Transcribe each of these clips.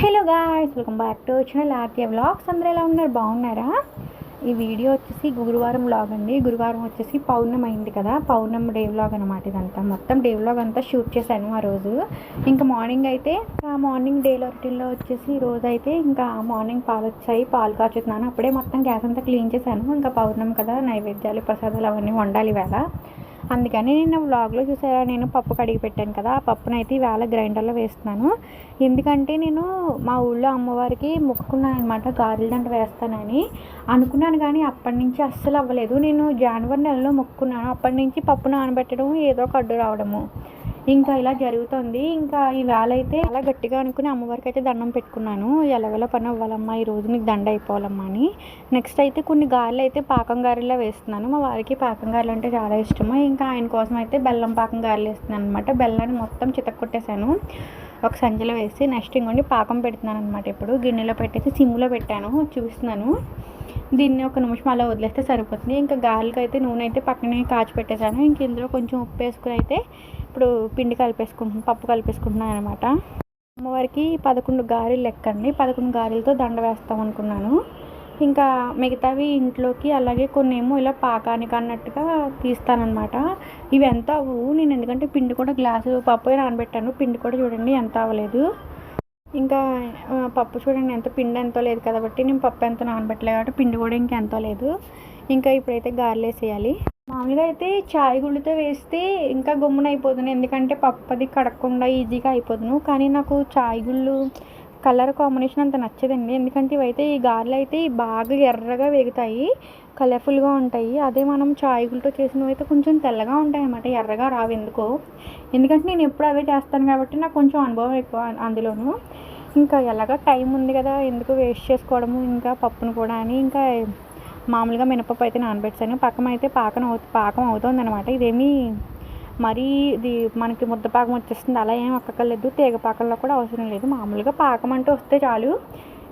Hello guys welcome back to channel Aarthi vlogs. అందరూ ఎలా ఉన్నారు? బాగున్నారా? ఈ వీడియో వచ్చేసి గురువారం వ్లాగ్ అండి. గురువారం వచ్చేసి పౌర్ణమి అయింది కదా. పౌర్ణమి డే వ్లాగ్ అనమాట ఇదంతా. మొత్తం డే వ్లాగ్ అంతా షూట్ చేశాను ఆ రోజు. ఇంకా మార్నింగ్ అయితే మార్నింగ్ డేలో రొటీన్లో వచ్చేసి రోజు అయితే ఇంకా మార్నింగ్ పాలు వచ్చాయి. పాలు కాచుతున్నాను. అప్పుడే మొత్తం గ్యాస్ అంతా క్లీన్ చేశాను. ఇంకా పౌర్ణమి కదా. నైవేద్యాలు ప్రసాదాలు అవన్నీ వండాలి వేళ. అందుకని నేను వ్లాగ్లో చూసారా నేను పప్పు కడిగి పెట్టాను కదా ఆ పప్పును అయితే గ్రైండర్లో వేస్తున్నాను. ఎందుకంటే నేను మా ఊళ్ళో అమ్మవారికి మొక్కుకున్నాను అనమాట గారెల దండ వేస్తానని. అనుకున్నాను కానీ అప్పటి నుంచి అస్సలు అవ్వలేదు. నేను జనవరి నెలలో మొక్కుకున్నాను. అప్పటి నుంచి పప్పు నానబెట్టడం ఏదో ఒక అడ్డు రావడము. ఇంకా ఇలా జరుగుతుంది. ఇంకా ఈవేళ అయితే అలా గట్టిగా అనుకుని అమ్మవారికి అయితే దండం పెట్టుకున్నాను. ఎలవెల పని అవ్వాలమ్మా ఈ రోజు నీకు దండ అయిపోవాలమ్మా అని. నెక్స్ట్ అయితే కొన్ని గారెలు అయితే పాకం గారెలా వేస్తున్నాను. మా వారికి పాకం గారెలు అంటే చాలా ఇష్టము. ఇంకా ఆయన కోసం అయితే బెల్లం పాకం గారెలు వేస్తున్నాను అనమాట బెల్లాన్ని మొత్తం చితక్కొట్టేశాను. ఒక సంచిలో వేసి నెక్స్ట్ ఇంకోండి పాకం పెడుతున్నాను అనమాట ఇప్పుడు గిన్నెలో పెట్టేసి సిమ్లో పెట్టాను. చూస్తున్నాను. దీన్ని ఒక నిమిషం అలా వదిలేస్తే సరిపోతుంది. ఇంకా గాలికి అయితే నూనె అయితే పక్కనే కాచి పెట్టేశాను ఇంక ఇందులో కొంచెం ఉప్పు వేసుకుని అయితే ఇప్పుడు పిండి కలిపేసుకుంటున్నాను పప్పు కలిపేసుకుంటున్నాను అనమాట అమ్మవారికి పదకొండు గారెలు లెక్కండి. పదకొండు గారెలతో దండ వేస్తాం అనుకున్నాను. ఇంకా మిగతావి ఇంట్లోకి అలాగే కొన్ని ఏమో ఇలా పాకానికి అన్నట్టుగా తీస్తానన్నమాట. ఇవి ఎంత అవ్వు? నేను ఎందుకంటే పిండి కూడా గ్లాసు పప్పు నానబెట్టాను. పిండి కూడా చూడండి ఎంత అవ్వలేదు. ఇంకా పప్పు చూడండి ఎంత పిండి ఎంతో లేదు కాబట్టి నేను పప్పు ఎంత నానబెట్టలేదు కాబట్టి పిండి కూడా ఇంకా ఎంతో లేదు. ఇంకా ఇప్పుడైతే గారెలు వేసేయాలి మామూలుగా అయితే చాయ్ గుళ్ళతో వేస్తే ఇంకా గమ్మున అయిపోతుంది ఎందుకంటే పప్పు అది కడగకుండా ఈజీగా అయిపోదును. కానీ నాకు చాయ్ గుళ్ళు కలర్ కాంబినేషన్ అంత నచ్చదండి. ఎందుకంటే ఇవైతే ఈ గారెలు అయితే బాగా ఎర్రగా వేగుతాయి కలర్ఫుల్గా ఉంటాయి. అదే మనం చాయ్ గుళ్ళతో చేసినవి అయితే కొంచెం తెల్లగా ఉంటాయి అన్నమాట ఎర్రగా రావు ఎందుకో. ఎందుకంటే నేను ఎప్పుడు అవే చేస్తాను కాబట్టి నాకు కొంచెం అనుభవం ఎక్కువ అందులోను. ఇంకా ఎలాగ టైం ఉంది కదా ఎందుకు వేస్ట్ చేసుకోవడము ఇంకా పప్పును కూడా అని ఇంకా మామూలుగా మినపప్పు అయితే నానబెట్టాను. పక్కన అయితే పాకం అవు పాకం అవుతుంది అనమాట ఇదేమీ మరీ ఇది మనకి ముద్ద పాకం వచ్చేస్తుంది. అలా ఏం అక్కర్లేదు. తీగ పాకంలో కూడా అవసరం లేదు. మామూలుగా పాకం అంటే వస్తే చాలు.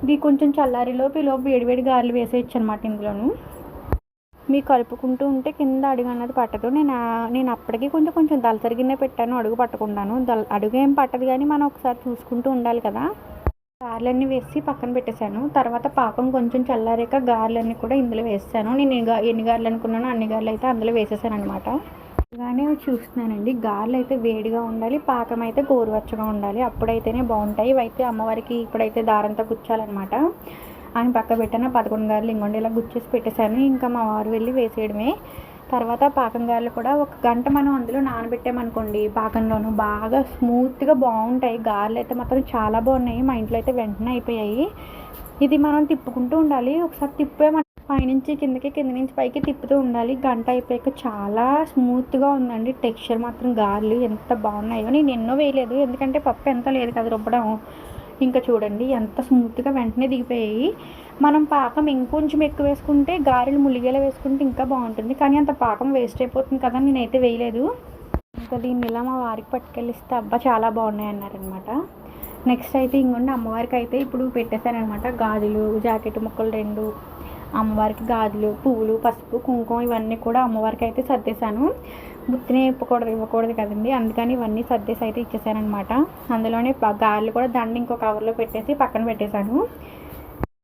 ఇది కొంచెం చల్లారిలోపు ఈలోపు వేడివేడి గారెలు వేసేయచ్చు అనమాట ఇందులోను. మీ కలుపుకుంటూ ఉంటే కింద అడుగు అన్నది పట్టదు. నేను నేను అప్పటికి కొంచెం కొంచెం దళసరి పెట్టాను. అడుగు పట్టకుండాను. దళ అడుగు ఏం పట్టదు కానీ మనం ఒకసారి చూసుకుంటూ ఉండాలి కదా. గార్లన్నీ వేసి పక్కన పెట్టేశాను. తర్వాత పాకం కొంచెం చల్లారాక గారెలన్నీ కూడా ఇందులో వేసాను నేను ఎన్ని ఎన్ని గారెలు అనుకున్నానో అన్ని గారెలు అయితే అందులో వేసేసాను అనమాట ఇలానే చూస్తున్నానండి. గారెలు అయితే వేడిగా ఉండాలి పాకం అయితే గోరువెచ్చగా ఉండాలి. అప్పుడైతేనే బాగుంటాయి. ఇవైతే అమ్మవారికి ఇప్పుడైతే దారంతో గుచ్చాలన్నమాట. అని పక్క పెట్టాను పదకొండు గారెలు ఇంకొండి ఇలా గుచ్చేసి పెట్టేశాను. ఇంకా మా వారు వెళ్ళి వేసేయడమే. తర్వాత పాకం గారెలు కూడా ఒక గంట మనం అందులో నానబెట్టామనుకోండి పాకంలోను. బాగా స్మూత్గా బాగుంటాయి. గారెలు అయితే మాత్రం చాలా బాగున్నాయి. మా ఇంట్లో అయితే వెంటనే అయిపోయాయి. ఇది మనం తిప్పుకుంటూ ఉండాలి. ఒకసారి తిప్పే పైనుంచి కిందకి కింద నుంచి పైకి తిప్పుతూ ఉండాలి. గంట అయిపోయాక చాలా స్మూత్గా ఉందండి. టెక్స్చర్ మాత్రం గారెలు ఎంత బాగున్నాయో నేను ఎన్నో వేయలేదు. ఎందుకంటే పప్పు ఎంత లేదు కదా రుబ్బడం. ఇంకా చూడండి ఎంత స్మూత్గా వెంటనే దిగిపోయాయి. మనం పాకం ఇంకొంచెం ఎక్కువ వేసుకుంటే గారెలు ములిగేలా వేసుకుంటే ఇంకా బాగుంటుంది. కానీ అంత పాకం వేస్ట్ అయిపోతుంది కదా నేనైతే వేయలేదు. ఇంకా దీన్ని ఇలా మా వారికి పట్టుకెళ్ళిస్తే అబ్బా చాలా బాగున్నాయి అన్నారనమాట నెక్స్ట్ అయితే ఇంకొండి అమ్మవారికి అయితే ఇప్పుడు పెట్టేశానమాట గాజులు జాకెట్ ముక్కలు రెండు అమ్మవారికి గాజులు పువ్వులు పసుపు కుంకుమ ఇవన్నీ కూడా అమ్మవారికి అయితే సర్దేశాను. బుత్తిని ఇవ్వకూడదు ఇవ్వకూడదు కదండి. అందుకని ఇవన్నీ సర్దేసి అయితే ఇచ్చేసానమాట అందులోనే ప- గారెలు కూడా దండ ఇంకో కవర్లో పెట్టేసి పక్కన పెట్టేశాను.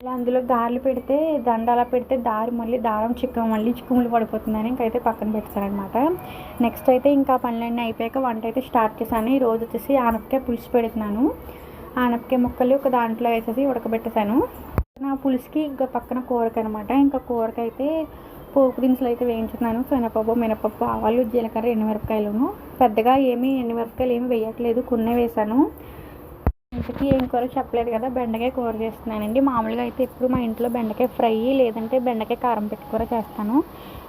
ఇలా అందులో దారులు పెడితే దండ అలా పెడితే దారి మళ్ళీ దారం చిక్క మళ్ళీ చిక్కుములు పడిపోతుందని ఇంకైతే పక్కన పెట్టారనమాట నెక్స్ట్ అయితే ఇంకా పనులన్నీ అయిపోయాక వంట అయితే స్టార్ట్ చేశాను. ఈరోజు రోజు వచ్చేసి ఆనపకాయ పులుసు పెడుతున్నాను. ఆనపకాయ ముక్కలు ఒక దాంట్లో వేసేసి ఉడకబెట్టేశాను. నా పులుసుకి ఇంకా పక్కన కూరకి అనమాట ఇంకా కూరకైతే అయితే పోపు దినుసులు అయితే వేయించుతున్నాను. శనగపప్పు మినపప్పు ఆవాలు జీలకర్ర ఎండుమిరపకాయలను. పెద్దగా ఏమీ ఎండుమిరపకాయలు ఏమి వేయట్లేదు. కొన్నే వేసాను ఇంతకీ ఏం కూర చెప్పలేదు కదా బెండకాయ కూర చేస్తున్నానండి. మామూలుగా అయితే ఎప్పుడు మా ఇంట్లో బెండకాయ ఫ్రై లేదంటే బెండకాయ కారం పెట్టి కూర చేస్తాను.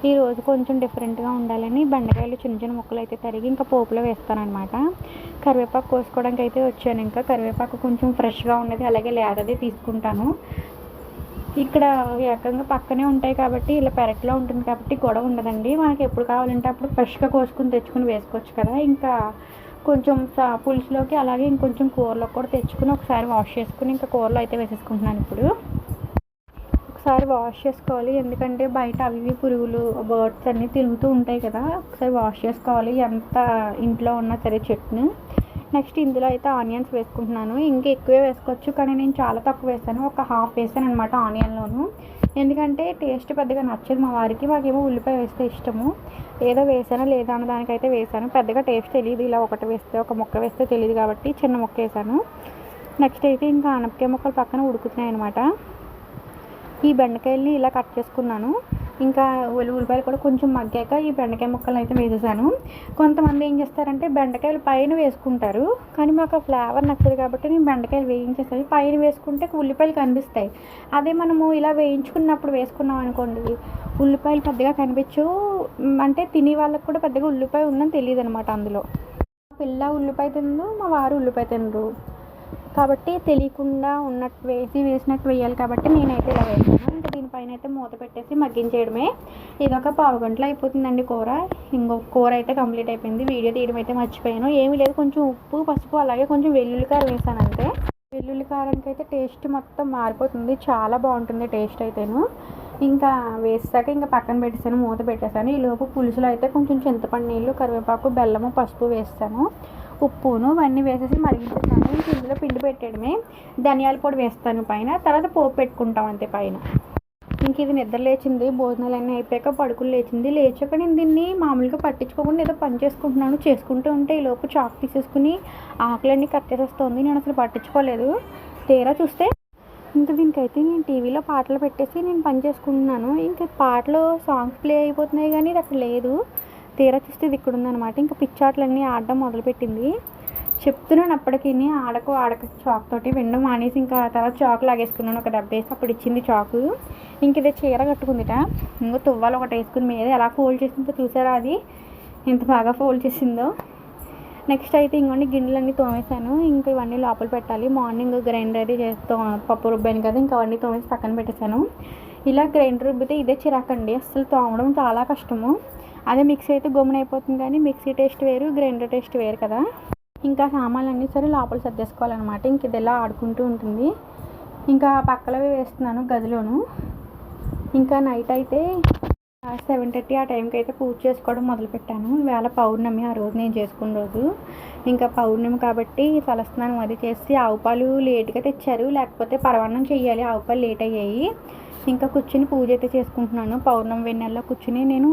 ఈ రోజు కొంచెం డిఫరెంట్గా ఉండాలని బెండకాయలు చిన్న చిన్న ముక్కలు అయితే తరిగి ఇంకా పోపులో వేస్తానమాట కరివేపాకు కోసుకోవడానికి అయితే వచ్చాను ఇంకా. కరివేపాకు కొంచెం ఫ్రెష్గా ఉన్నది అలాగే లేదది తీసుకుంటాను. ఇక్కడ ఏకంగా పక్కనే ఉంటాయి కాబట్టి ఇలా పెరట్లో ఉంటుంది కాబట్టి గొడవ ఉండదండి. మనకి ఎప్పుడు కావాలంటే అప్పుడు ఫ్రెష్గా కోసుకుని తెచ్చుకుని వేసుకోవచ్చు కదా. ఇంకా కొంచెం పులుసులోకి అలాగే ఇంకొంచెం కూరలో కూడా తెచ్చుకుని ఒకసారి వాష్ చేసుకుని ఇంకా కూరలో అయితే వేసేసుకుంటున్నాను ఇప్పుడు. ఒకసారి వాష్ చేసుకోవాలి. ఎందుకంటే బయట అవి ఇవి పురుగులు బర్డ్స్ అన్నీ తిరుగుతూ ఉంటాయి కదా. ఒకసారి వాష్ చేసుకోవాలి. ఎంత ఇంట్లో ఉన్నా సరే చెట్ను నెక్స్ట్ ఇందులో అయితే ఆనియన్స్ వేసుకుంటున్నాను. ఇంకా ఎక్కువే వేసుకోవచ్చు. కానీ నేను చాలా తక్కువ వేసాను. ఒక హాఫ్ వేసాను అనమాట ఆనియన్లోను. ఎందుకంటే టేస్ట్ పెద్దగా నచ్చదు మా వారికి. మాకేమో ఉల్లిపాయ వేస్తే ఇష్టము. ఏదో వేసానో లేదా అన్న దానికైతే వేసాను. పెద్దగా టేస్ట్ తెలియదు ఇలా ఒకటి వేస్తే ఒక ముక్క వేస్తే తెలియదు కాబట్టి చిన్న ముక్క వేసాను. నెక్స్ట్ అయితే ఇంకా అనపకాయ ముక్కలు పక్కన ఉడుకుతున్నాయి అనమాట ఈ బెండకాయల్ని ఇలా కట్ చేసుకున్నాను. ఇంకా ఉల్లి ఉల్లిపాయలు కూడా కొంచెం మగ్గాక ఈ బెండకాయ ముక్కలు అయితే వేసేసాను. కొంతమంది ఏం చేస్తారంటే బెండకాయలు పైన వేసుకుంటారు. కానీ మాకు ఆ ఫ్లేవర్ నచ్చదు కాబట్టి నేను బెండకాయలు వేయించేసాను. పైన వేసుకుంటే ఉల్లిపాయలు కనిపిస్తాయి. అదే మనము ఇలా వేయించుకున్నప్పుడు వేసుకున్నాం అనుకోండి ఉల్లిపాయలు పెద్దగా కనిపించు అంటే తినే వాళ్ళకి కూడా పెద్దగా ఉల్లిపాయ ఉందని తెలియదు అనమాట అందులో. మా పిల్ల ఉల్లిపాయ తినరు మా వారు ఉల్లిపాయ తినరు. కాబట్టి తెలియకుండా ఉన్నట్టు వేసి వేసినట్టు వేయాలి కాబట్టి నేనైతే ఇలా వేసాను పైన అయితే మూత పెట్టేసి మగ్గించేయడమే. ఇదొక పావు గంటలో అయిపోతుందండి కూర. ఇంకో కూర అయితే కంప్లీట్ అయిపోయింది. వీడియో తీయడం అయితే మర్చిపోయాను. ఏమీ లేదు కొంచెం ఉప్పు పసుపు అలాగే కొంచెం వెల్లుల్లి కారం వేసాను అంతే. వెల్లుల్లి కారానికి అయితే టేస్ట్ మొత్తం మారిపోతుంది. చాలా బాగుంటుంది టేస్ట్ అయితేను. ఇంకా వేసాక ఇంకా పక్కన పెట్టేసాను మూత పెట్టేసాను. ఈలోపు పులుసులో అయితే కొంచెం చింతపండు నీళ్ళు కరివేపాకు బెల్లము పసుపు వేస్తాను ఉప్పును ఇవన్నీ వేసేసి మరిగించేస్తాను ఇంక ఇందులో పిండి పెట్టడమే ధనియాల పొడి వేస్తాను పైన. తర్వాత పోపు పెట్టుకుంటాం అంతే పైన. ఇంక ఇది నిద్ర లేచింది భోజనాలు అన్నీ అయిపోయాక పడుకులు లేచింది. లేచాక నేను దీన్ని మామూలుగా పట్టించుకోకుండా ఏదో పని చేసుకుంటున్నాను చేసుకుంటూ ఉంటే ఈ లోపు చాక్ తీసేసుకుని ఆకులన్నీ కట్ చేసేస్తుంది. నేను అసలు పట్టించుకోలేదు. తీరా చూస్తే ఇంకా దీనికైతే నేను టీవీలో పాటలు పెట్టేసి నేను పని చేసుకుంటున్నాను. ఇంకా పాటలు సాంగ్స్ ప్లే అయిపోతున్నాయి కానీ ఇది అక్కడ లేదు. తీరా చూస్తే ఇది ఇక్కడ ఉందన్నమాట ఇంకా పిచ్చాట్లన్నీ ఆడడం మొదలుపెట్టింది. చెప్తున్నాను అప్పటికి ఆడకు ఆడక చాక్ తోటి వినడం మానేసి ఇంకా తర్వాత చాక్ లాగేసుకున్నాను. ఒక డబ్బేసి వేసి అప్పుడు ఇచ్చింది చాకు. ఇంక ఇదే చీర కట్టుకుందిట. ఇంకో తువ్వాలు ఒకటి వేసుకుని మీద ఎలా ఫోల్డ్ చేసిందో చూసారా అది? ఎంత బాగా ఫోల్డ్ చేసిందో. నెక్స్ట్ అయితే ఇంకొన్ని గిన్నెలన్నీ తోమేశాను. ఇంకా ఇవన్నీ లోపల పెట్టాలి. మార్నింగ్ గ్రైండర్ అది చేస్తూ పప్పు రుబ్బాను కదా ఇంకా అవన్నీ తోమేసి పక్కన పెట్టేశాను. ఇలా గ్రైండర్ రుబ్బితే ఇదే చిరాకండి అసలు తోమడం చాలా కష్టము. అదే మిక్సీ అయితే గమ్మున అయిపోతుంది కానీ మిక్సీ టేస్ట్ వేరు గ్రైండర్ టేస్ట్ వేరు కదా. ఇంకా సామాన్లన్నీ సరే లోపల సర్దేసుకోవాలన్నమాట. ఇంక ఇది ఇలా ఆడుకుంటూ ఉంటుంది. ఇంకా పక్కలవి వేస్తున్నాను గదిలోను. ఇంకా నైట్ అయితే సెవెన్ థర్టీ ఆ టైంకి అయితే పూజ చేసుకోవడం మొదలుపెట్టాను. ఇవాళ పౌర్ణమి ఆ రోజు నేను చేసుకున్న రోజు. ఇంకా పౌర్ణమి కాబట్టి తలస్నానం అది చేసి ఆవుపాలు లేట్గా తెచ్చారు. లేకపోతే పరవాన్నం చేయాలి. ఆవుపాలు లేట్ అయ్యాయి. ఇంకా కూర్చుని పూజ అయితే చేసుకుంటున్నాను. పౌర్ణమి వెన్నెల్లో కూర్చుని నేను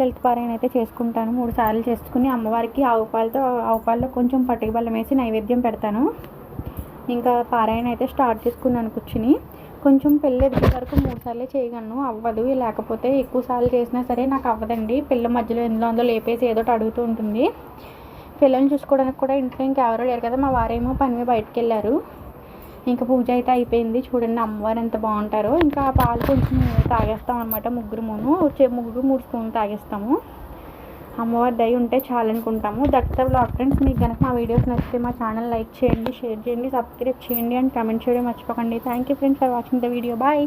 లలిత పారాయణ అయితే చేసుకుంటాను. మూడు సార్లు చేసుకుని అమ్మవారికి ఆవు పాలతో ఆవు పాలలో కొంచెం పటిక బెల్లం వేసి నైవేద్యం పెడతాను. ఇంకా పారాయణ అయితే స్టార్ట్ చేసుకున్నాను కూర్చుని. కొంచెం పెళ్ళి ఎదిగే వరకు మూడు సార్లే చేయగలను. అవ్వదు లేకపోతే ఎక్కువ సార్లు చేసినా సరే నాకు అవ్వదండి. పిల్ల మధ్యలో ఎందులో అందులో లేపేసి ఏదో ఒకటి అడుగుతూ ఉంటుంది. పిల్లల్ని చూసుకోవడానికి కూడా ఇంట్లో ఇంకెవరో లేరు కదా మా వారేమో పని మీద బయటకు వెళ్ళారు. ఇంకా పూజ అయితే అయిపోయింది. చూడండి అమ్మవారు ఎంత బాగుంటారో. ఇంకా ఆ పాలు కొంచెం తాగేస్తాం అనమాట ముగ్గురు మూను ముగ్గురు మూడు స్పూన్లు తాగేస్తాము. అమ్మవారి దయ ఉంటే చాలనుకుంటాము. దట్స్ బ్లాగ్ ఫ్రెండ్స్ మీకు కనుక మా వీడియోస్ నచ్చితే మా ఛానల్ లైక్ చేయండి షేర్ చేయండి సబ్స్క్రైబ్ చేయండి అండ్ కమెంట్ చేయడం మర్చిపోకండి. Thank you friends for watching the video bye